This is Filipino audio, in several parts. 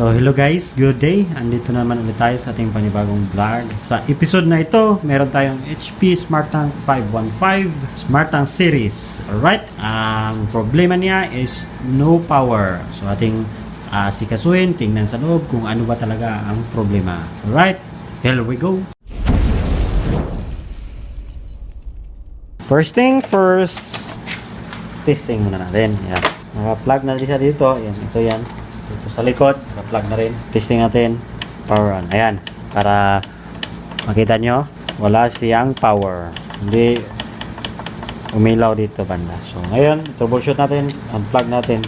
So, hello guys, good day. Andito naman ulit tayo sa ating panibagong vlog. Sa episode na ito, meron tayong HP SmartTank 515 SmartTank series. Alright, ang problema niya is no power. So, ating uh, sikasuhin, tingnan sa loob kung ano ba talaga ang problema. Alright, here we go. First thing first, testing muna natin. Yan. Naka-plug na siya dito. Yan, ito yan. Dito sa likod, naka-plug na rin. Testing natin. Power on. Ayan. Para makita nyo, wala siyang power. Hindi umilaw dito banda. So, ngayon, troubleshoot natin. Unplug natin.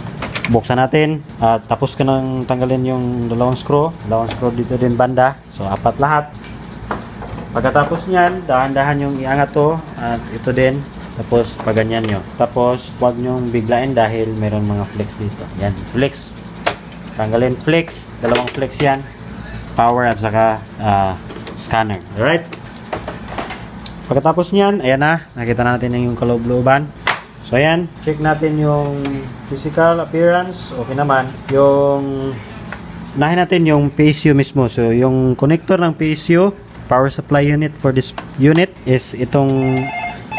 Buksan natin. At tapos ka nang tanggalin yung dalawang screw. Dalawang screw dito din banda. So, apat lahat. Pagkatapos niyan, dahan-dahan yung iangat to at ito din. Tapos paganyan nyo. Tapos huwag nyong biglain dahil meron mga flex dito. Yan, flex. Tanggalin flex. Dalawang flex yan. Power at saka ah, scanner. Alright? Pagkatapos niyan, ayan na. Nakita natin na yung kaloob-looban. So ayan, check natin yung physical appearance. Okay naman. Yung Unahin natin yung PSU mismo. So, yung connector ng PSU, power supply unit for this unit is itong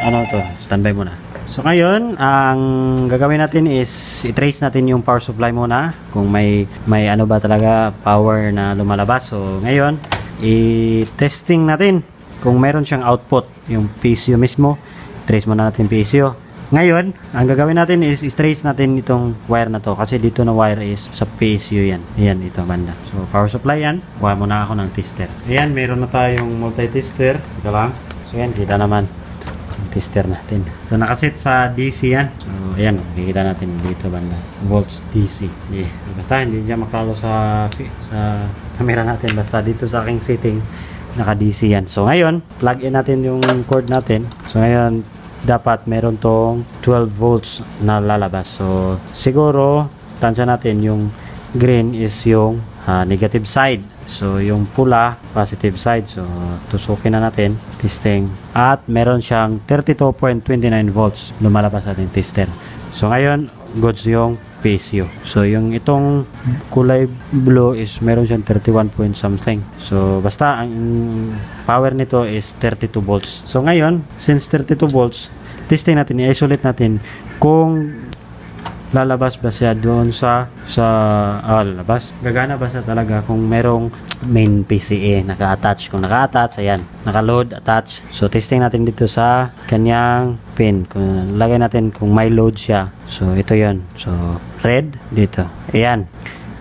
ano to, standby muna. So, ngayon, ang gagawin natin is i-trace natin yung power supply muna kung may may ano ba talaga power na lumalabas. So, ngayon, i-testing natin kung meron siyang output yung PSU mismo. Trace muna natin PSU. Ngayon, ang gagawin natin is i-trace natin itong wire na to kasi dito na wire is sa PSU yan. Ayan, ito banda. So, power supply yan. Kuha muna ako ng tester. Ayan, meron na tayong multi-tester. Ito lang. So, yan, kita naman tester natin. So, nakasit sa DC yan. So, ayan, makikita natin dito banda. Volts DC. Yeah. Basta, hindi dyan makalo sa, sa camera natin. Basta dito sa aking setting, naka-DC yan. So, ngayon, plug in natin yung cord natin. So, ngayon, dapat meron tong 12 volts na lalabas. So, siguro, tansya natin yung green is yung ah, negative side. So, yung pula, positive side. So, tusukin na natin. Testing. At meron siyang 32.29 volts lumalabas sa ating tester. So, ngayon, goods yung PSU. So, yung itong kulay blue is meron siyang 31 point something. So, basta ang power nito is 32 volts. So, ngayon, since 32 volts, testing natin, i-isolate natin kung lalabas ba siya doon sa sa ah, lalabas? Gagana ba siya talaga kung merong main PCA naka-attach kung naka-attach ayan. Naka-load attach. So testing natin dito sa kanyang pin. Kung lagay natin kung may load siya. So ito yon so red dito. Ayan.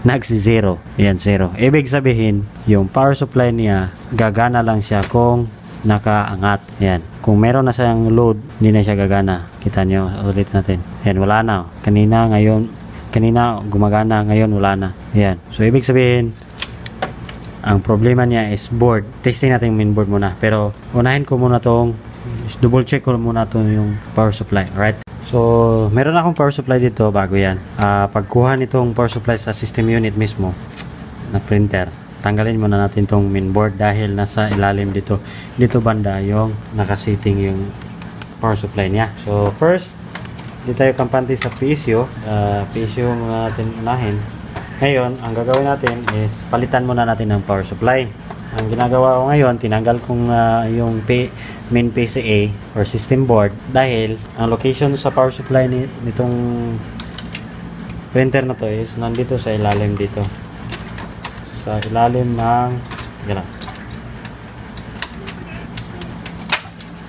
Nagsi zero ayan zero. Ibig sabihin yung power supply niya gagana lang siya kung nakaangat. Yan. Kung meron na siyang load, hindi na siya gagana. Kita nyo, ulit natin. Yan, wala na. Kanina, ngayon, kanina gumagana, ngayon wala na. Yan. So, ibig sabihin, ang problema niya is board. Testing natin yung main board muna. Pero, unahin ko muna tong, double check ko muna to yung power supply. Alright? So, meron akong power supply dito bago yan. Ah, pagkuha nitong power supply sa system unit mismo, na printer, tanggalin muna natin tong main board dahil nasa ilalim dito dito banda yung nakasiting yung power supply niya. So first dito tayo kampante sa PSU uh, PSU muna natin unahin. Ngayon ang gagawin natin is palitan muna natin ng power supply. Ang ginagawa ko ngayon tinanggal kong ah, yung P, main PCA or system board dahil ang location sa power supply ni, nitong printer na to is nandito sa ilalim dito. Sa ilalim ng gano'n.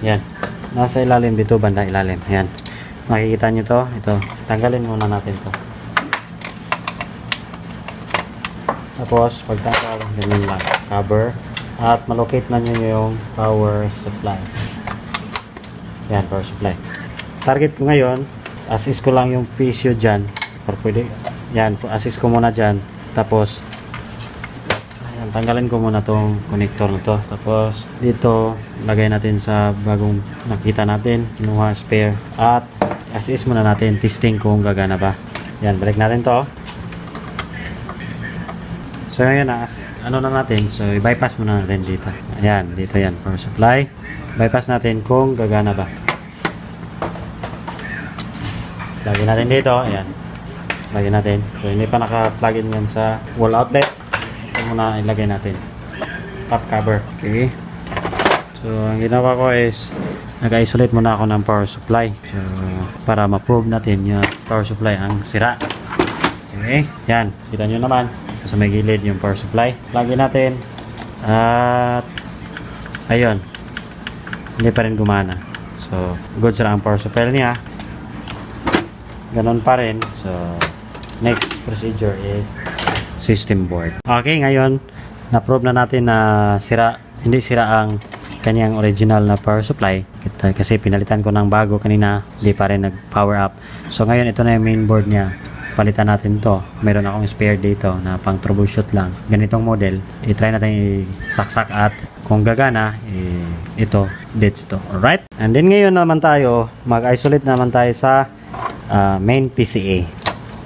Yan. Nasa ilalim dito, banda ilalim. Yan. Makikita nyo to. Ito. Tanggalin muna natin to. Tapos, pagtanggal, ganun lang. Cover. At malocate na nyo yung power supply. Yan, power supply. Target ko ngayon, assist ko lang yung PSU dyan. Or pwede, yan, assist ko muna dyan. Tapos, tanggalin ko muna tong connector na to. Tapos, dito, lagay natin sa bagong nakita natin. Kinuha spare. At, as is muna natin, testing kung gagana ba. Yan, balik natin to. So, ngayon, as, ano na natin? So, i-bypass muna natin dito. Ayan, dito yan, power supply. Bypass natin kung gagana ba. Lagay natin dito, ayan. lagyan natin. So, hindi pa naka-plug in yan sa wall outlet. Muna ilagay natin. Top cover. Okay. So, ang ginawa ko is nag-isolate muna ako ng power supply. So, para ma-prove natin yung power supply ang sira. Okay. Yan. Kita nyo naman. Ito sa may gilid yung power supply. Lagyan natin. At, ayun. Hindi pa rin gumana. So, good sila ang power supply niya. Ganon pa rin. So, next procedure is system board. Okay, ngayon, na-prove na natin na sira, hindi sira ang kanyang original na power supply. Kita- kasi pinalitan ko ng bago kanina hindi pa rin nag-power up. So ngayon ito na yung main board niya. Palitan natin to. Meron akong spare dito na pang troubleshoot lang. Ganitong model i-try natin isaksak at kung gagana eh, ito deads to. Alright? And then ngayon naman tayo mag-isolate naman tayo sa ah, main PCA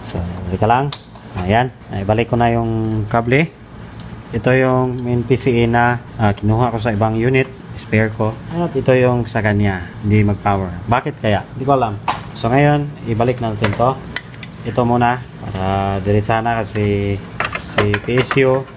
so halika lang ayan ibalik ko na yung kable ito yung main PCA na ah, kinuha ko sa ibang unit, spare ko. At ito yung sa kanya, hindi mag-power. Bakit kaya? Hindi ko alam. So ngayon, ibalik natin to. Ito muna, para diretsa na kasi si PSU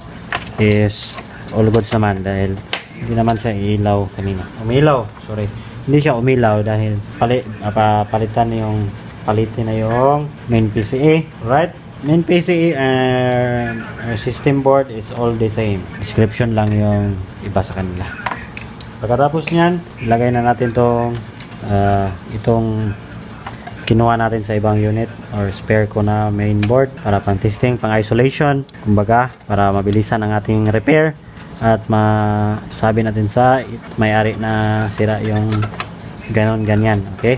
is all goods naman dahil hindi naman siya ilaw kanina. Umilaw, sorry. Hindi siya umilaw dahil pali, pa- palitan yung palitin na yung main PCA. Right? Main PCA and uh, system board is all the same. Description lang yung iba sa kanila. Pagkatapos niyan, ilagay na natin tong ah, itong kinuha natin sa ibang unit or spare ko na main board para pang testing, pang isolation, kumbaga para mabilisan ang ating repair at masabi natin sa may-ari na sira yung ganon ganyan, okay?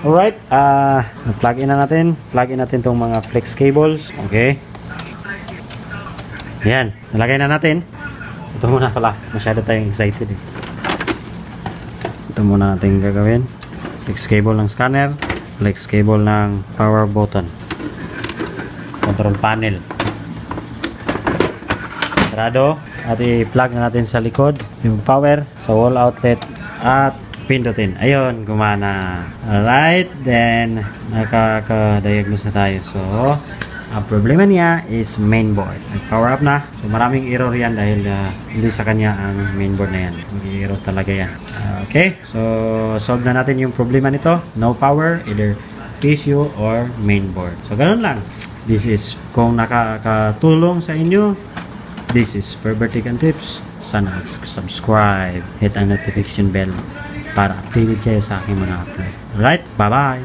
Alright, ah, plug in na natin. Plug in natin tong mga flex cables. Okay. Yan, nalagay na natin. Ito muna pala. Masyado tayong excited eh. Ito muna natin gagawin. Flex cable ng scanner. Flex cable ng power button. Control panel. Sarado. At i-plug na natin sa likod yung power sa wall outlet at pindutin. Ayun, gumana. Alright, then nakaka-diagnose na tayo. So, ang problema niya is mainboard. Nag-power up na. So, maraming error yan dahil ah, hindi sa kanya ang mainboard na yan. Mag-error talaga yan. Ah, okay, so solve na natin yung problema nito. No power, either PSU or mainboard. So, ganun lang. This is, kung nakakatulong sa inyo, This is Ferbertican Tips. Sana subscribe, hit ang notification bell para updated kayo sa aking mga upload. Alright, bye-bye!